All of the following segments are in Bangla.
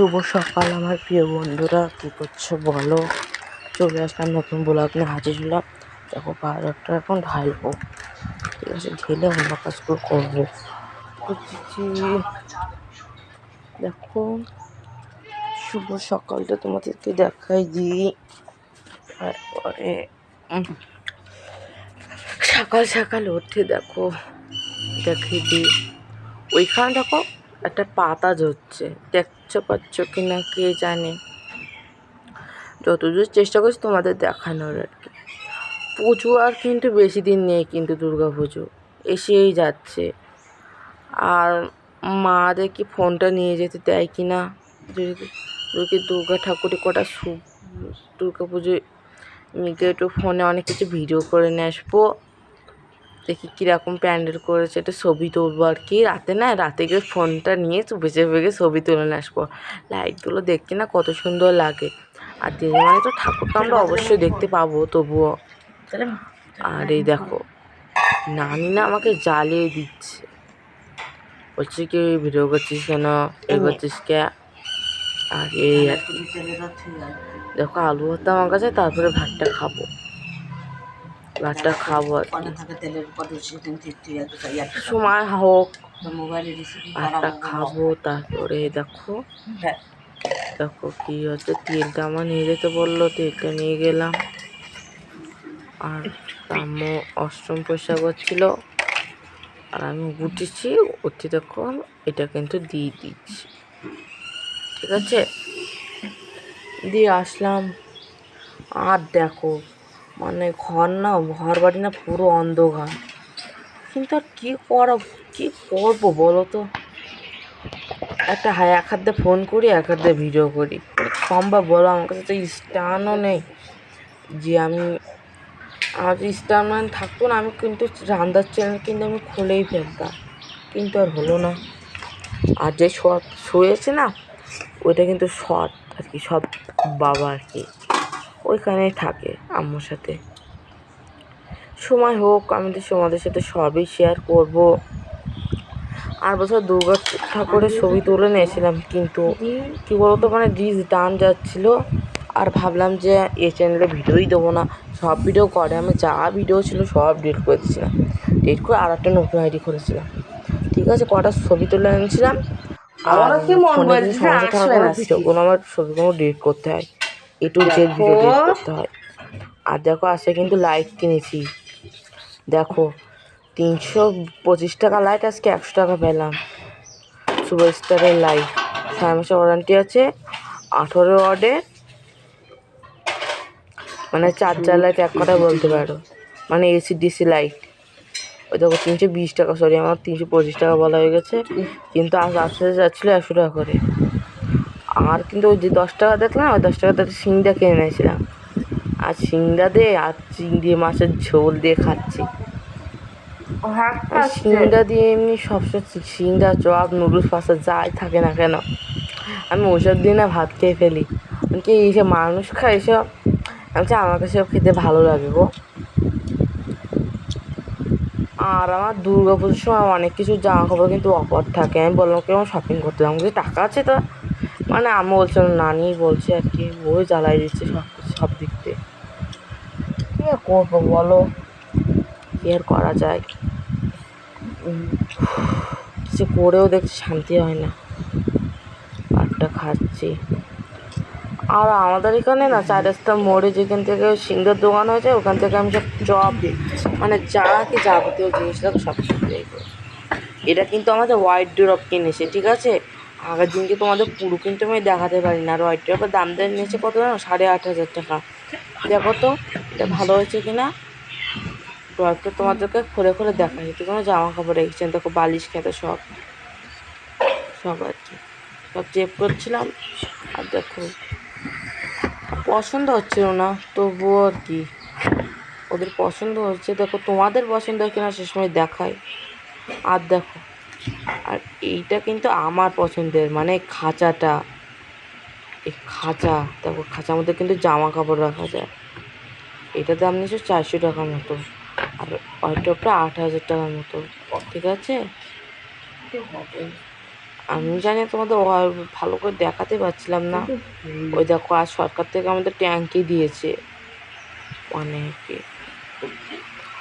শুভ সকাল, আমার প্রিয় বন্ধুরা। কী করছ বলো? চলে আসলাম নতুন ব্লগ নিয়ে হাজির হলাম। দেখো পাউডারটা এখন ঢালবো। ঠিক আছে, ঢেলে অন্য কাজগুলো করব। দেখো, শুভ সকালটা তোমাদেরকে দেখাই দিই। তারপরে সকাল সকাল উঠে দেখো, দেখিয়ে দিই। ওইখানে দেখো একটা পাতা ঝরছে দেখছ পাচ্ছ কি না কে জানে? যতদূর চেষ্টা করছি তোমাদের দেখানোর আর কি। পুজো আর কিন্তু বেশি দিন নেই কিন্তু দুর্গা পুজো। এসেই যাচ্ছে। আর মা দেখি ফোনটা নিয়ে যেতে দেয় কি না যদি দুর্গা ঠাকুরের কটা সু দুর্গা পুজোয় মিকে একটু ফোনে অনেক কিছু ভিডিও করে নিয়ে আসব। দেখি কীরকম প্যান্ডেল করেছে, একটা ছবি তুলবো আর কি। রাতে না, রাতে গিয়ে ফোনটা নিয়ে চুপে চেপে গিয়ে ছবি তুলে নিয়ে আসব। লাইটগুলো দেখতে না কত সুন্দর লাগে। আর দিনে মানে তো ঠাকুরটা আমরা অবশ্যই দেখতে পাবো, তবুও। আর এই দেখো, নানি না আমাকে জ্বালিয়ে দিচ্ছে। বলছে কি, ভিডিও করছিস কেন? এ করছিস কে? আর এই আর কি। দেখো, আলু ভর্তা আমার কাছে, তারপরে ভাতটা খাব। ভাতটা খাব আর কি। সময় হোক ভাতটা খাব তারপরে দেখো। দেখো কি হচ্ছে তেলটা আমার নিয়ে যেতে বলল তেলটা নিয়ে গেলাম। আর আম্মু অষ্টম পয়সা করছিল। আর আমি উঠেছি উঠে দেখো এটা কিন্তু দিয়ে দিচ্ছি। ঠিক আছে? দিয়ে আসলাম। আর দেখো মানে ঘর না, ঘর বাড়ি না পুরো অন্ধকার। কিন্তু আর কী করা, কী করব বলো তো? একটা হায়, এক হাত ফোন করি, এক হাত ভিডিও করি। সম্ভব বলো আমার কাছে তো স্ট্যান্ডও নেই যে আমি আমার যদি স্ট্যান্ড থাকতো না, আমি কিন্তু রান্দার চ্যানেল কিন্তু আমি খুলেই ফেলতাম। কিন্তু আর হলো না। আর যে শট শুয়েছে না, ওইটা কিন্তু শট আর কি, সব বাবা আর কি। ওইখানেই থাকে আম্মুর সাথে। সময় হোক আমি তো তোমাদের সাথে সবই শেয়ার করব। আর বছর দুর্গা ঠাকুরের ছবি তুলে নিয়েছিলাম কিন্তু কী বলতো মানে ডিস ডান যাচ্ছিল। আর ভাবলাম যে এ চ্যানেলে ভিডিওই দেবো না সব ভিডিও করে। আমি যা ভিডিও ছিল সব ডিলিট করে দিয়েছিলাম। ডিলিট করে আর একটা নতুন আইডি করেছিলাম ঠিক আছে কটা ছবি তুলে এনেছিলাম। আর সমস্যা থাকার ভিডিওগুলো আমার ছবিগুলো ডিলিট করতে হয়। এ টু জেড ভিডিও করতে হয়। আর দেখো আজকে কিন্তু লাইট কিনেছি। দেখো তিনশো পঁচিশ টাকা লাইট আজকে একশো টাকা পেলাম। সুপার স্টারের লাইট ছয় মাসের ওয়ারেন্টি আছে। আঠেরো ওয়ার্ডে মানে চার্জার লাইট এক কথা বলতে পারো। মানে এসি ডিসি লাইট ওই দেখো তিনশো বিশ টাকা সরি আমার তিনশো পঁচিশ টাকা বলা হয়ে গেছে। কিন্তু আজ আসতে যাচ্ছিল একশো টাকা করে। আর কিন্তু ওই যে দশ টাকা দেখলাম ওই দশ টাকা তাতে সিংড়া কিনে নিয়েছিলাম আর সিংড়া দিয়ে আর চিংড়ি মাছের ঝোল দিয়ে খাচ্ছি। আর সিংড়া দিয়ে এমনি সবসময় সিংড়া চপ নুডলস পাস্তা যাই থাকে না কেন। আমি ওইসব দিয়ে না ভাত খেয়ে ফেলি। কি এইসব মানুষ খায় এসব? আমি আমার কাছে সব খেতে ভালো লাগে গো। আর আমার দুর্গা পুজোর সময় অনেক কিছু জামা কাপড় কিন্তু অফার থাকে। আমি বললাম কি আমার শপিং করতে যাব? টাকা আছে তো। মানে আমি বলছিলাম, নানি বলছে আর কি, বই জ্বালাই দিচ্ছে সব সব দিক দিয়ে। আর করব বলো? কী আর করা যায়? কিছু করেও দেখছি শান্তি হয় না। ভাতটা খাচ্ছি। আর আমাদের এখানে না, চার রাস্তা মোড়ে যেখান থেকে সিঙ্গার দোকান হয়েছে, ওখান থেকে আমি সব চপ মানে যা কি যাবতীয় জিনিস সব কিছু এটা কিন্তু আমাদের হোয়াইট ড্রপ কিনেছে, ঠিক আছে? আগের দিনকে তোমাদের পুরো কিন্তু আমি দেখাতে পারি না। হোয়াইট ড্রপের দাম দেয় নিয়েছে কত জানো? সাড়ে আট হাজার টাকা। দেখো তো, এটা ভালো হয়েছে কি না ড্রপটা তোমাদেরকে খুলে খুলে দেখা যেত কোনো জামা কাপড় রেখেছেন দেখো বালিশ খেতে সব। সব আর কি। সব চেক করছিলাম। আর দেখো, পছন্দ হচ্ছিল না, তবুও আর কি। ওদের পছন্দ হচ্ছে। দেখো তোমাদের পছন্দ কিনা সে সময় দেখায়। আর দেখো এইটা কিন্তু আমার পছন্দের মানে খাঁচাটা। এই খাঁচা, তারপর খাঁচার মধ্যে কিন্তু জামা কাপড় রাখা যায়। এটা দাম নিয়েছে চারশো টাকার মতো, আর ওই আট হাজার টাকার মতো, ঠিক আছে? আমি জানি তোমাদের ভালো করে দেখাতে পারছিলাম না। ওই দেখো, আর সরকার থেকে আমাদের ট্যাঙ্কি দিয়েছে। অনেকে।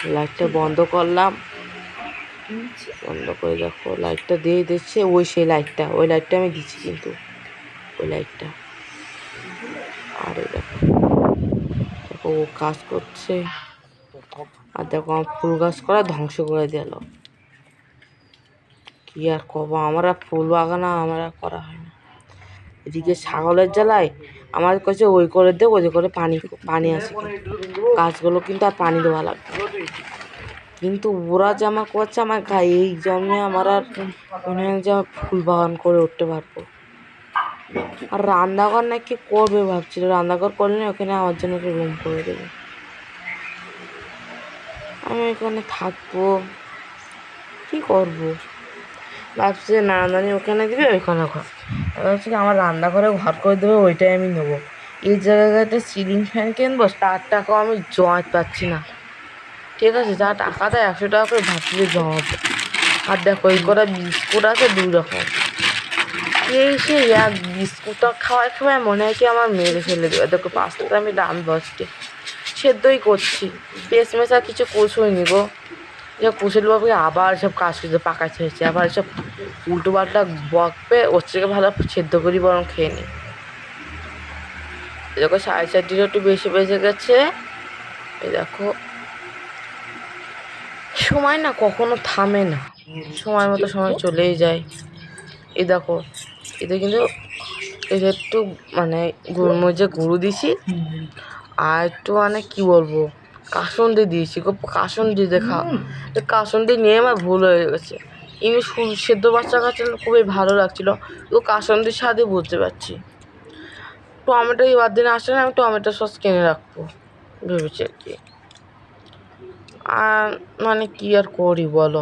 লাইটটা বন্ধ করলাম। বন্ধ করে দেখো। লাইটটা দিয়ে দিচ্ছে। ওই সেই লাইটটা ওই লাইটটা আমি দিচ্ছি কিন্তু। ওই লাইটটা আর দেখো। দেখো ও কাজ করছে। আর দেখো আমার ফুল গাছ করা ধ্বংস করে দিল। কি আর কব আমার আর ফুল বাগান আমার আর করা হয় না। এদিকে ছাগলের জ্বালায় আমার কাছে ওই করে দে ওই করে পানি পানি আসে গাছগুলো কিন্তু আর পানি দেওয়া লাগবে। কিন্তু ওরা যে আমার করছে আমার গায়ে এই জন্মে আমার আর মনে হয় যে ফুল বাগান করে উঠতে পারব। আর রান্নাঘর নাকি করবে ভাবছিল, রান্নাঘর করলে ওখানে আমার জন্য একটা রুম করে দেবে। আমি ওখানে থাকব, কি করব? ভাবছি যে নানানি ওখানে দিবে, ওইখানে ঘর। ভাবছি আমার রান্নাঘরে ঘর করে দেবে, ওইটাই আমি নেব। এই একটা সিলিং ফ্যান কিনবো, তার টাকাও আমি জমাতে পারছি না। ঠিক আছে, যা টাকা দেয় একশো টাকা করে ভাবছি যে জমাবো আর দেখো, এই কটা বিস্কুট আছে দুই রকম এই সে এক বিস্কুটটা খাওয়ায় খাওয়ায় মনে হয় কি আমার মেরে ফেলে দেবে। দেখো পাঁচটা আমি দাম বসছে সেদ্ধই করছি। পেস মেশা কিছু কুচুই নি গো। যে কুশল বাবুকে আবার সব কাজ করতে পাকা ছেড়েছে। আবার সব উল্টো পাল্টা বকবে, ওর থেকে ভালো সেদ্ধ করি বরং খেয়ে নি। দেখো, সাড়ে চারটির একটু বেশি বেজে গেছে। এই দেখো সময় না কখনো থামে না। সময় মতো সময় চলেই যায়। এই দেখো, এতে কিন্তু এতে একটু মানে গোলমরিচে গুঁড়ো দিছি, আর একটু মানে কি বলব, কাসুন্দি দিয়েছি। খুব কাসুন্দি দেখা কাসুন্দি নিয়ে আমার ভুল হয়ে গেছে। এমনি সেদ্ধ বাচ্চা কাছে খুবই ভালো লাগছিল, তো কাসুন্দির স্বাদই বুঝতে পারছি। টমেটো এবার দিন আসলে আমি টমেটো সস কিনে রাখব, ভেবেছি আর কি। মানে কি আর করি বলো?